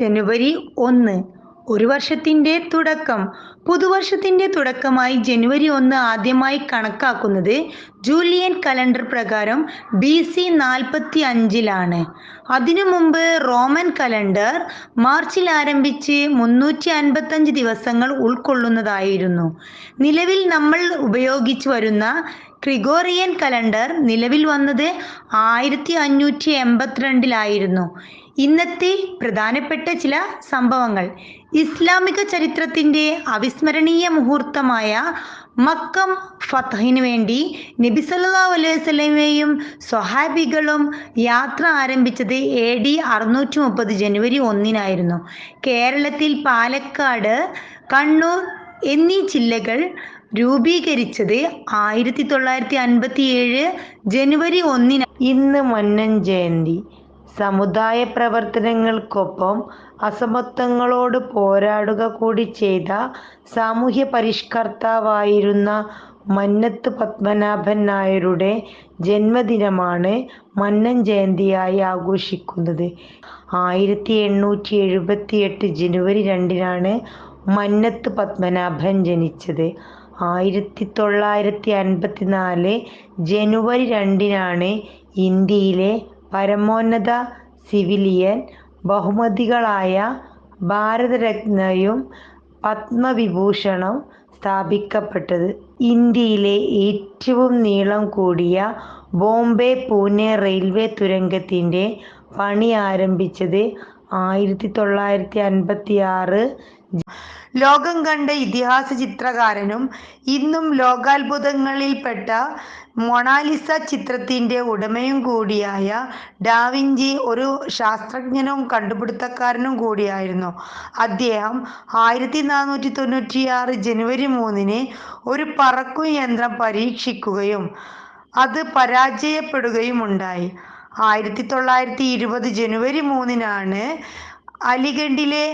ജനുവരി ഒന്ന്. ഒരു വർഷത്തിന്റെ തുടക്കം. പുതുവർഷത്തിന്റെ തുടക്കമായി ജനുവരി ഒന്ന് ആദ്യമായി കണക്കാക്കുന്നത് ജൂലിയൻ കലണ്ടർ പ്രകാരം ബി സി നാൽപ്പത്തി അഞ്ചിലാണ് അതിനു മുമ്പ് റോമൻ കലണ്ടർ മാർച്ചിൽ ആരംഭിച്ച് മുന്നൂറ്റി അൻപത്തഞ്ച് ദിവസങ്ങൾ ഉൾക്കൊള്ളുന്നതായിരുന്നു. നിലവിൽ നമ്മൾ ഉപയോഗിച്ചു വരുന്ന ക്രിഗോറിയൻ കലണ്ടർ നിലവിൽ വന്നത് ആയിരത്തി അഞ്ഞൂറ്റി എൺപത്തിരണ്ടിലായിരുന്നു ഇന്നത്തെ പ്രധാനപ്പെട്ട ചില സംഭവങ്ങൾ. ഇസ്ലാമിക ചരിത്രത്തിന്റെ അവിസ്മരണീയ മുഹൂർത്തമായ മക്കം ഫത്തഹിനു വേണ്ടി നബി സല്ലല്ലാഹു അലൈഹി വസല്ലമയും സ്വഹാബികളും യാത്ര ആരംഭിച്ചത് എ ഡി അറുന്നൂറ്റി മുപ്പത് ജനുവരി ഒന്നിനായിരുന്നു. കേരളത്തിൽ പാലക്കാട് കണ്ണൂർ എന്നീ ജില്ലകൾ രൂപീകരിച്ചത് ആയിരത്തി തൊള്ളായിരത്തി അൻപത്തി ഏഴ് ജനുവരി ഒന്നിന് ഇന്ന് മന്നൻ ജയന്തി. സമുദായ പ്രവർത്തനങ്ങൾക്കൊപ്പം അസമത്വങ്ങളോട് പോരാടുക കൂടി ചെയ്ത സാമൂഹ്യ പരിഷ്കർത്താവായിരുന്ന മന്നത്ത് പത്മനാഭൻ നായരുടെ ജന്മദിനമാണ് മന്നൻ ജയന്തിയായി ആഘോഷിക്കുന്നത്. ആയിരത്തി എണ്ണൂറ്റി എഴുപത്തി എട്ട് ജനുവരി രണ്ടിനാണ് മന്നത്ത് പത്മനാഭൻ ജനിച്ചത്. ആയിരത്തി തൊള്ളായിരത്തി അൻപത്തി നാല് ജനുവരി രണ്ടിനാണ് ഇന്ത്യയിലെ പരമോന്നത സിവിലിയൻ ബഹുമതികളായ ഭാരതരത്നയും പത്മവിഭൂഷണും സ്ഥാപിക്കപ്പെട്ടത് ഇന്ത്യയിലെ ഏറ്റവും നീളം കൂടിയ ബോംബെ പൂനെ റെയിൽവേ തുരങ്കത്തിന്റെ പണി ആരംഭിച്ചത് ആയിരത്തി തൊള്ളായിരത്തി അൻപത്തി ആറ് ലോകം കണ്ട ഇതിഹാസ ചിത്രകാരനും ഇന്നും ലോകാത്ഭുതങ്ങളിൽപ്പെട്ട മൊണാലിസ ചിത്രത്തിന്റെ ഉടമയും കൂടിയായ ഡാവിഞ്ചി ഒരു ശാസ്ത്രജ്ഞനും കണ്ടുപിടുത്തക്കാരനും കൂടിയായിരുന്നു. അദ്ദേഹം ആയിരത്തി നാനൂറ്റി തൊണ്ണൂറ്റിയാറ് ജനുവരി മൂന്നിന് ഒരു പറക്കും യന്ത്രം പരീക്ഷിക്കുകയും അത് പരാജയപ്പെടുകയും ഉണ്ടായി ആയിരത്തി തൊള്ളായിരത്തി ഇരുപത് ജനുവരി മൂന്നിനാണ് അലിഗഡിലെ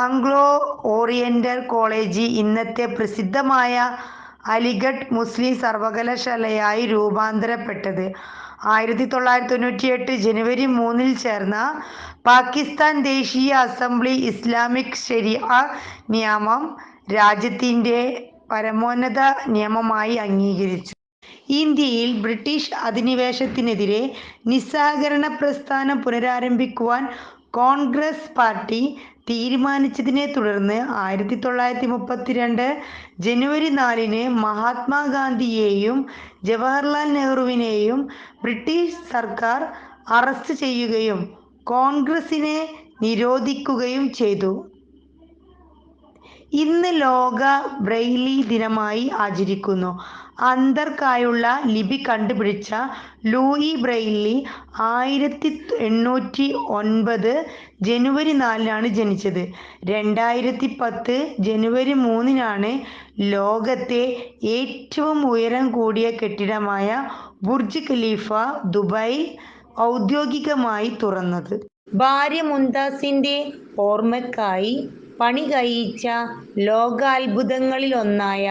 ആംഗ്ലോ ഓറിയന്റൽ കോളേജ് ഇന്നത്തെ പ്രസിദ്ധമായ അലിഗഡ് മുസ്ലിം സർവകലാശാലയായി രൂപാന്തരപ്പെട്ടത്. ആയിരത്തി തൊള്ളായിരത്തി തൊണ്ണൂറ്റി എട്ട് ജനുവരി മൂന്നിൽ ചേർന്ന പാകിസ്ഥാൻ ദേശീയ അസംബ്ലി ഇസ്ലാമിക് ശരിയ നിയമം രാജ്യത്തിന്റെ പരമോന്നത നിയമമായി അംഗീകരിച്ചു. ഇന്ത്യയിൽ ബ്രിട്ടീഷ് അധിനിവേശത്തിനെതിരെ നിസ്സഹകരണ പ്രസ്ഥാനം പുനരാരംഭിക്കുവാൻ കോൺഗ്രസ് പാർട്ടി തീരുമാനിച്ചതിനെ തുടർന്ന് ആയിരത്തി തൊള്ളായിരത്തി മുപ്പത്തിരണ്ട് ജനുവരി നാലിന് മഹാത്മാഗാന്ധിയെയും ജവഹർലാൽ നെഹ്റുവിനെയും ബ്രിട്ടീഷ് സർക്കാർ അറസ്റ്റ് ചെയ്യുകയും കോൺഗ്രസിനെ നിരോധിക്കുകയും ചെയ്തു. ഇന്ന് ലോക ബ്രെയിലി ദിനമായി ആചരിക്കുന്നു. അന്ധർക്കായുള്ള ലിപി കണ്ടുപിടിച്ച ലൂയി ബ്രെയിലി ആയിരത്തി എണ്ണൂറ്റി ഒൻപത് ജനുവരി നാലിനാണ് ജനിച്ചത്. രണ്ടായിരത്തി പത്ത് ജനുവരി മൂന്നിനാണ് ലോകത്തെ ഏറ്റവും ഉയരം കൂടിയ കെട്ടിടമായ ബുർജ് ഖലീഫ ദുബായിൽ ഔദ്യോഗികമായി തുറന്നത്. ഭാര്യ മുംതാസിന്റെ ഓർമ്മക്കായി പണി കഴിയിച്ച ലോകാത്ഭുതങ്ങളിലൊന്നായ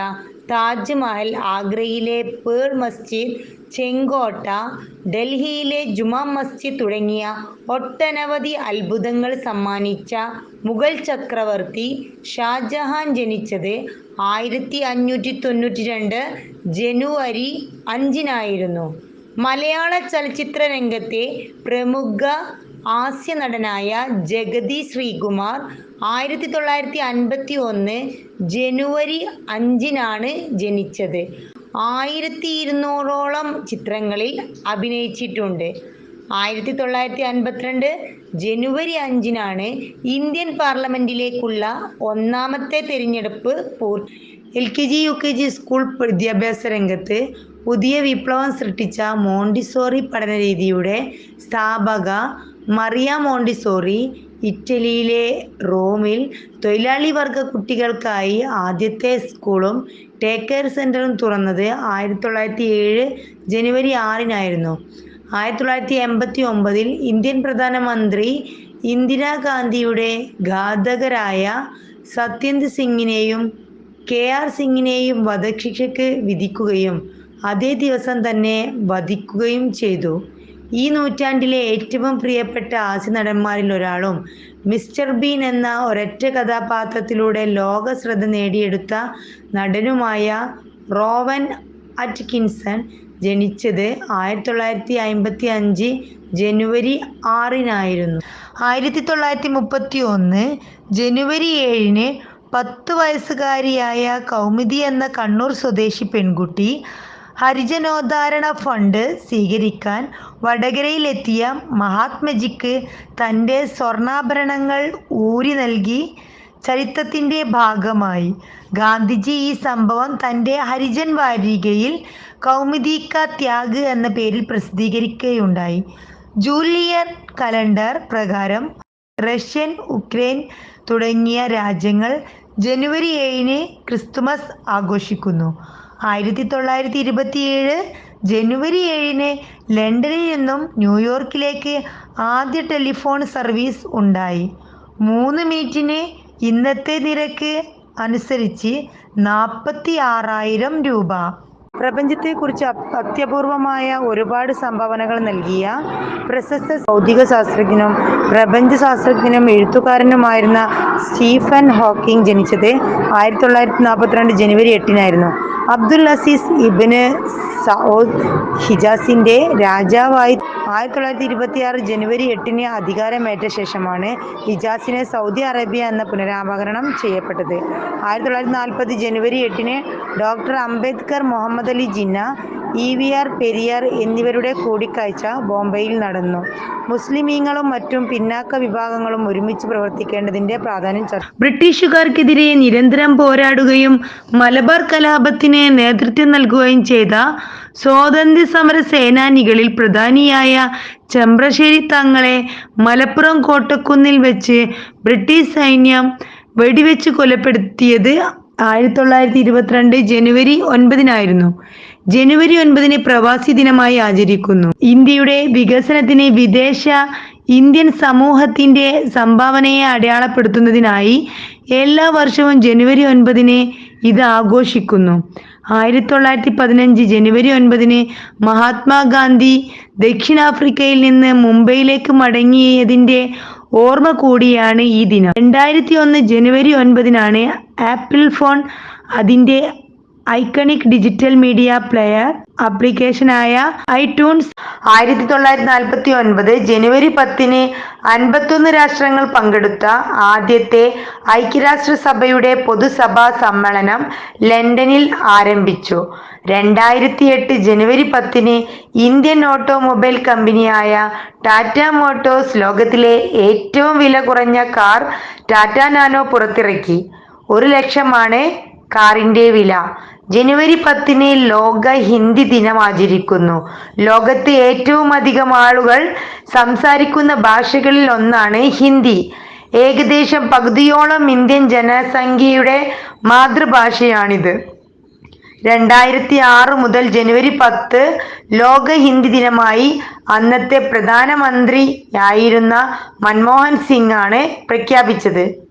താജ്മഹൽ ആഗ്രയിലെ പേൾ മസ്ജിദ് ചെങ്കോട്ട ഡൽഹിയിലെ ജുമാ മസ്ജിദ് തുടങ്ങിയ ഒട്ടനവധി അത്ഭുതങ്ങൾ സമ്മാനിച്ച മുഗൾ ചക്രവർത്തി ഷാജഹാൻ ജനിച്ചത് ആയിരത്തി അഞ്ഞൂറ്റി തൊണ്ണൂറ്റി രണ്ട് ജനുവരി അഞ്ചിനായിരുന്നു. മലയാള ചലച്ചിത്ര രംഗത്തെ പ്രമുഖ ഹാസ്യ നടനായ ജഗതി ശ്രീകുമാർ ആയിരത്തി തൊള്ളായിരത്തി അൻപത്തി ഒന്ന് ജനുവരി അഞ്ചിനാണ് ജനിച്ചത്. ആയിരത്തി ഇരുന്നൂറോളം ചിത്രങ്ങളിൽ അഭിനയിച്ചിട്ടുണ്ട്. ആയിരത്തി തൊള്ളായിരത്തി അൻപത്തിരണ്ട് ജനുവരി അഞ്ചിനാണ് ഇന്ത്യൻ പാർലമെന്റിലേക്കുള്ള ഒന്നാമത്തെ തിരഞ്ഞെടുപ്പ് പൂർത്തി L K G U K G school വിദ്യാഭ്യാസ രംഗത്ത് പുതിയ വിപ്ലവം സൃഷ്ടിച്ച മോണ്ടിസോറി പഠന രീതിയുടെ സ്ഥാപക മറിയ മോണ്ടിസോറി ഇറ്റലിയിലെ റോമിൽ തൊഴിലാളി വർഗ കുട്ടികൾക്കായി ആദ്യത്തെ സ്കൂളും ടേക്ക് കെയർ സെന്ററും തുറന്നത് ആയിരത്തി തൊള്ളായിരത്തി ഏഴ് ജനുവരി ആറിനായിരുന്നു. ആയിരത്തി തൊള്ളായിരത്തി എൺപത്തി ഒമ്പതിൽ ഇന്ത്യൻ പ്രധാനമന്ത്രി ഇന്ദിരാഗാന്ധിയുടെ ഘാതകരായ സത്യന്ത് സിംഗിനെയും കെ ആർ സിംഗിനെയും വധശിക്ഷയ്ക്ക് വിധിക്കുകയും അതേ ദിവസം തന്നെ വധിക്കുകയും ചെയ്തു. ഈ നൂറ്റാണ്ടിലെ ഏറ്റവും പ്രിയപ്പെട്ട ഹാസ്യ നടന്മാരിൽ ഒരാളും മിസ്റ്റർ ബീൻ എന്ന ഒരൊറ്റ കഥാപാത്രത്തിലൂടെ ലോക ശ്രദ്ധ നേടിയെടുത്ത നടനുമായ റോവൻ അറ്റ്കിൻസൺ ജനിച്ചത് ആയിരത്തി തൊള്ളായിരത്തി അമ്പത്തി അഞ്ച് ജനുവരി ആറിനായിരുന്നു. ആയിരത്തി തൊള്ളായിരത്തി മുപ്പത്തി ഒന്ന് ജനുവരി ഏഴിന് പത്ത് വയസ്സുകാരിയായ കൗമുദി എന്ന കണ്ണൂർ സ്വദേശി പെൺകുട്ടി ഹരിജനോദ്ധാരണ ഫണ്ട് സ്വീകരിക്കാൻ വടകരയിലെത്തിയ മഹാത്മജിക്ക് തന്റെ സ്വർണാഭരണങ്ങൾ ഊരി നൽകി ചരിത്രത്തിന്റെ ഭാഗമായി. ഗാന്ധിജി ഈ സംഭവം തന്റെ ഹരിജൻ വാരികയിൽ കൗമുദിക്ക ത്യാഗ് എന്ന പേരിൽ പ്രസിദ്ധീകരിക്കുകയുണ്ടായി. ജൂലിയൻ കലണ്ടർ പ്രകാരം റഷ്യൻ ഉക്രൈൻ തുടങ്ങിയ രാജ്യങ്ങൾ ജനുവരി ഏഴിന് ക്രിസ്തുമസ് ആഘോഷിക്കുന്നു. ആയിരത്തി തൊള്ളായിരത്തി ഇരുപത്തിയേഴ് ജനുവരി ഏഴിന് ലണ്ടനിൽ നിന്നും ന്യൂയോർക്കിലേക്ക് ആദ്യ ടെലിഫോൺ സർവീസ് ഉണ്ടായി. മൂന്ന് മിനിറ്റിന് ഇന്നത്തെ നിരക്ക് അനുസരിച്ച് നാൽപ്പത്തി ആറായിരം രൂപ. പ്രപഞ്ചത്തെക്കുറിച്ച് അത്യപൂർവമായ ഒരുപാട് സംഭാവനകൾ നൽകിയ പ്രശസ്ത ഭൗതിക ശാസ്ത്രജ്ഞനും പ്രപഞ്ച ശാസ്ത്രജ്ഞനും എഴുത്തുകാരനുമായിരുന്ന സ്റ്റീഫൻ ഹോക്കിംഗ് ജനിച്ചത് ആയിരത്തി തൊള്ളായിരത്തി നാൽപ്പത്തിരണ്ട് ജനുവരി എട്ടിനായിരുന്നു. അബ്ദുൽ അസീസ് ഇബിന് സൗദ് ഹിജാസിന്റെ രാജാവായി. ആയിരത്തി തൊള്ളായിരത്തി ഇരുപത്തി ആറ് ജനുവരി എട്ടിന് അധികാരമേറ്റ ശേഷമാണ് ഹിജാസിനെ സൗദി അറേബ്യ എന്ന പുനരാമകരണം ചെയ്യപ്പെട്ടത്. ആയിരത്തി തൊള്ളായിരത്തി നാൽപ്പത് ജനുവരി എട്ടിന് doctor Ambedkar Muhammad Ali Jinnah E V R Periyar എന്നിവരുടെ കൂടിക്കാഴ്ച ബോംബെയിൽ നടന്നു. മുസ്ലിമീങ്ങളും മറ്റും പിന്നാക്ക വിഭാഗങ്ങളും ഒരുമിച്ച് പ്രവർത്തിക്കേണ്ടതിന്റെ പ്രാധാന്യം ചർച്ച ബ്രിട്ടീഷുകാർക്കെതിരെ നിരന്തരം പോരാടുകയും മലബാർ കലാപത്തിന് നേതൃത്വം നൽകുകയും ചെയ്ത സ്വാതന്ത്ര്യ സമര സേനാനികളിൽ പ്രധാനിയായ ചെമ്പ്രശ്ശേരി തങ്ങളെ മലപ്പുറം കോട്ടക്കുന്നിൽ വെച്ച് ബ്രിട്ടീഷ് സൈന്യം വെടിവെച്ച് കൊലപ്പെടുത്തിയത് ആയിരത്തി തൊള്ളായിരത്തി ഇരുപത്തിരണ്ട് ജനുവരി ഒൻപതിനായിരുന്നു. ജനുവരി ഒൻപതിന് പ്രവാസി ദിനമായി ആചരിക്കുന്നു. ഇന്ത്യയുടെ വികസനത്തിന് വിദേശ ഇന്ത്യൻ സമൂഹത്തിന്റെ സംഭാവനയെ അടയാളപ്പെടുത്തുന്നതിനായി എല്ലാ വർഷവും ജനുവരി ഒൻപതിന് ഇത് ആഘോഷിക്കുന്നു. ആയിരത്തി തൊള്ളായിരത്തി പതിനഞ്ച് ജനുവരി ഒൻപതിന് മഹാത്മാഗാന്ധി ദക്ഷിണാഫ്രിക്കയിൽ നിന്ന് മുംബൈയിലേക്ക് മടങ്ങിയതിന്റെ ഓർമ്മ കൂടിയാണ് ഈ ദിനം. രണ്ടായിരത്തി ഒന്ന് ജനുവരി ഒൻപതിനാണ് ആപ്പിൾ ഫോൺ അതിന്റെ ഐക്കണിക് ഡിജിറ്റൽ മീഡിയ പ്ലെയർ ആപ്ലിക്കേഷനായ ഐട്യൂൺസ് ആയിരത്തി തൊള്ളായിരത്തി നാൽപ്പത്തി ഒൻപത് ജനുവരി പത്തിന് അൻപത്തൊന്ന് രാഷ്ട്രങ്ങൾ പങ്കെടുത്ത ആദ്യത്തെ ഐക്യരാഷ്ട്രസഭയുടെ പൊതുസഭാ സമ്മേളനം ലണ്ടനിൽ ആരംഭിച്ചു. രണ്ടായിരത്തി എട്ട് ജനുവരി പത്തിന് ഇന്ത്യൻ ഓട്ടോമൊബൈൽ കമ്പനിയായ ടാറ്റ മോട്ടോഴ്സ് ലോകത്തിലെ ഏറ്റവും വില കുറഞ്ഞ കാർ ടാറ്റ നാനോ പുറത്തിറക്കി. ഒരു ലക്ഷമാണ് കാറിന്റെ വില. ജനുവരി പത്തിന് ലോക ഹിന്ദി ദിനം ആചരിക്കുന്നു. ലോകത്ത് ഏറ്റവും അധികം ആളുകൾ സംസാരിക്കുന്ന ഭാഷകളിൽ ഒന്നാണ് ഹിന്ദി. ഏകദേശം പകുതിയോളം ഇന്ത്യൻ ജനസംഖ്യയുടെ മാതൃഭാഷയാണിത്. രണ്ടായിരത്തി ആറ് മുതൽ ജനുവരി പത്ത് ലോക ഹിന്ദി ദിനമായി അന്നത്തെ പ്രധാനമന്ത്രിയായിരുന്ന മൻമോഹൻ സിംഗ് ആണ് പ്രഖ്യാപിച്ചത്.